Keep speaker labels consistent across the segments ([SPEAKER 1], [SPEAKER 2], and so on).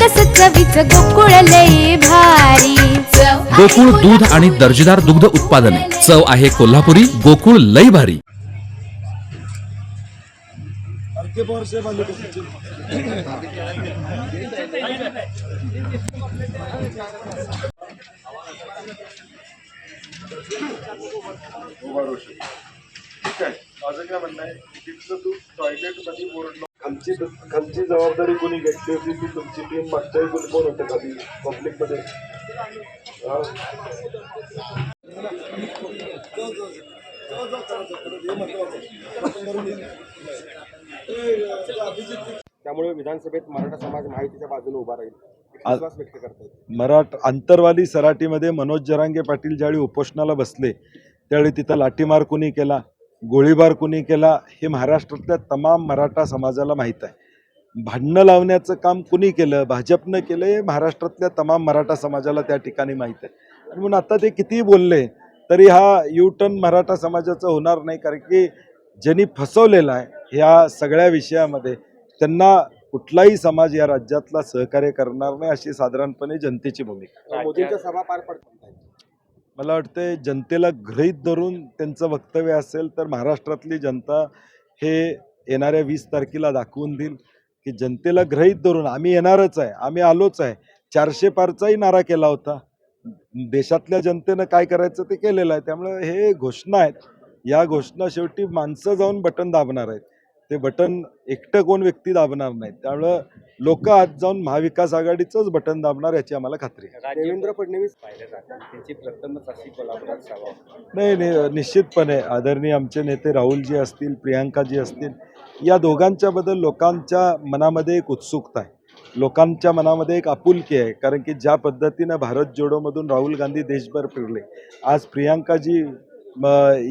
[SPEAKER 1] सकस चवीच गोकुळ लई भारी.
[SPEAKER 2] गोकुळ दूध आणि दर्जेदार दुग्ध उत्पादने. चव आहे कोल्हापुरी गोकुळ लई भारी.
[SPEAKER 3] ठीक आहे. माझं काय म्हणणं आहे तिथलं तू टॉयलेटमध्ये खालची खालची जबाबदारी कोणी घेतली होती ती तुमची टीम मागच्या वेळी कोण कोण होतं कधी पब्लिकमध्ये? हा?
[SPEAKER 4] त्यामुळे विधानसभेत मराठा समाज माहितीच्या बाजूने उभा राहील.
[SPEAKER 3] मराठ आंतरवाली सराटीमध्ये मनोज जरांगे पाटील ज्यावेळी उपोषणाला बसले त्यावेळी तिथं लाठीमार कुणी केला? गोळीबार कुणी केला हे महाराष्ट्रातल्या तमाम मराठा समाजाला माहीत आहे. भांडणं लावण्याचं काम कुणी केलं भाजपनं केलं हे महाराष्ट्रातल्या तमाम मराठा समाजाला त्या ठिकाणी माहीत आहे. आणि म्हणून आता ते कितीही बोलले तरी हा यू टर्न मराठा समाजाचं होणार नाही कारण की ज्यांनी फसवलेला आहे ह्या सगळ्या विषयामध्ये त्यांना कुठलाही समाज या राज्यातला सहकार्य करणार नाही अशी साधारणपणे जनतेची भूमिका
[SPEAKER 4] मोदींच्या सभा पार पडतात.
[SPEAKER 3] मला वाटतं जनतेला गृहीत धरून त्यांचं वक्तव्य असेल तर महाराष्ट्रातली जनता हे येणाऱ्या वीस तारखेला दाखवून देईल की जनतेला गृहीत धरून आम्ही येणारच आहे आम्ही आलोच आहे. चारशे पारचाही नारा केला होता. देशातल्या जनतेनं काय करायचं ते केलेलं आहे. त्यामुळे हे घोषणा आहेत. या घोषणा शेवटी माणसं जाऊन बटन दाबणार आहेत. ते बटन एकटं कोण व्यक्ती दाबणार नाहीत त्यामुळं लोक आज जाऊन महाविकास आघाडीचंच बटन दाबणार याची आम्हाला खात्री आहे.
[SPEAKER 4] देवेंद्र फडणवीस?
[SPEAKER 5] त्यांची प्रथमच अशी कोल्हापुरात सभा
[SPEAKER 3] नाही नाही निश्चितपणे आदरणीय आमचे नेते राहुलजी असतील प्रियांकाजी असतील या दोघांच्या बद्दल लोकांच्या मनामध्ये एक उत्सुकता आहे. लोकांच्या मनामध्ये एक आपुलकी आहे. कारण की ज्या पद्धतीनं भारत जोडोमधून राहुल गांधी देशभर फिरले आज प्रियांकाजी म,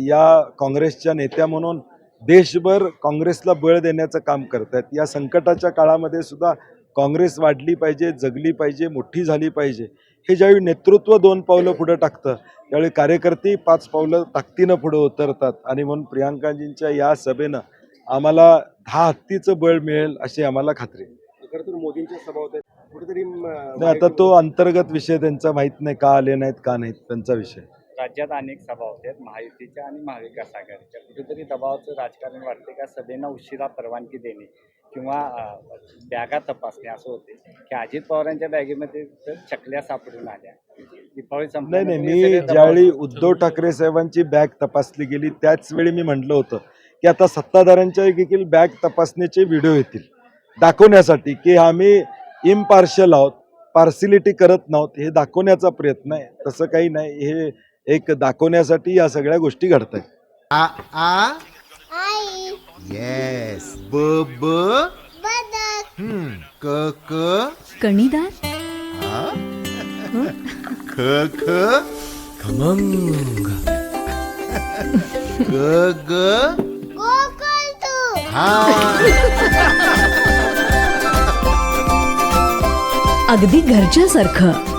[SPEAKER 3] या काँग्रेसच्या नेत्या म्हणून देशभर काँग्रेसला बळ देण्याचं काम करत आहेत या संकटाच्या काळामध्ये सुद्धा काँग्रेस वाढली पाहिजे जगली पाहिजे मोठी झाली पाहिजे. हे ज्यावेळी नेतृत्व दोन पावलं पुढं टाकतं त्यावेळी कार्यकर्ते पाच पावलं ताकदीनं पुढं उतरतात. आणि म्हणून प्रियांकाजींच्या या सभेनं आम्हाला दहा हत्तीचं बळ मिळेल अशी आम्हाला खात्री आहे.
[SPEAKER 4] खरं तर मोदींच्या सभा होत आहेत कुठेतरी म,
[SPEAKER 3] नाही आता तो अंतर्गत विषय त्यांचा माहीत नाही का आले नाहीत का नाहीत त्यांचा विषय.
[SPEAKER 5] राज्यात अनेक सभा होत्या महायुतीच्या आणि महाविकास आघाडीच्या. कुठेतरी दबावाचं राजकारण वाटते का? सभेना उशिरा परवानगी देणे किंवा बॅगा तपासणे असं होते की अजित पवारांच्या बॅगेमध्ये तर चकल्या सापडून आल्या. दीपावली
[SPEAKER 3] नाही नाही मी ज्यावेळी उद्धव ठाकरे साहेबांची बॅग तपासली गेली त्याच वेळी मी म्हटलं होतं की आता सत्ताधाऱ्यांच्या देखील बॅग तपासण्याचे व्हिडिओ येतील. दाखवण्यासाठी की आम्ही इम्पार्शल आहोत पार्सिलिटी करत नाहोत हे दाखवण्याचा प्रयत्न आहे. तसं काही नाही हे एक दाखवण्यासाठी या सगळ्या गोष्टी घडत आहेत
[SPEAKER 6] आ? आ येस ब ब? हम्म, क क?
[SPEAKER 1] कणीदार?
[SPEAKER 6] ख ख? खमंग. ग ग? हा
[SPEAKER 7] अगदी घरच्यासारखं.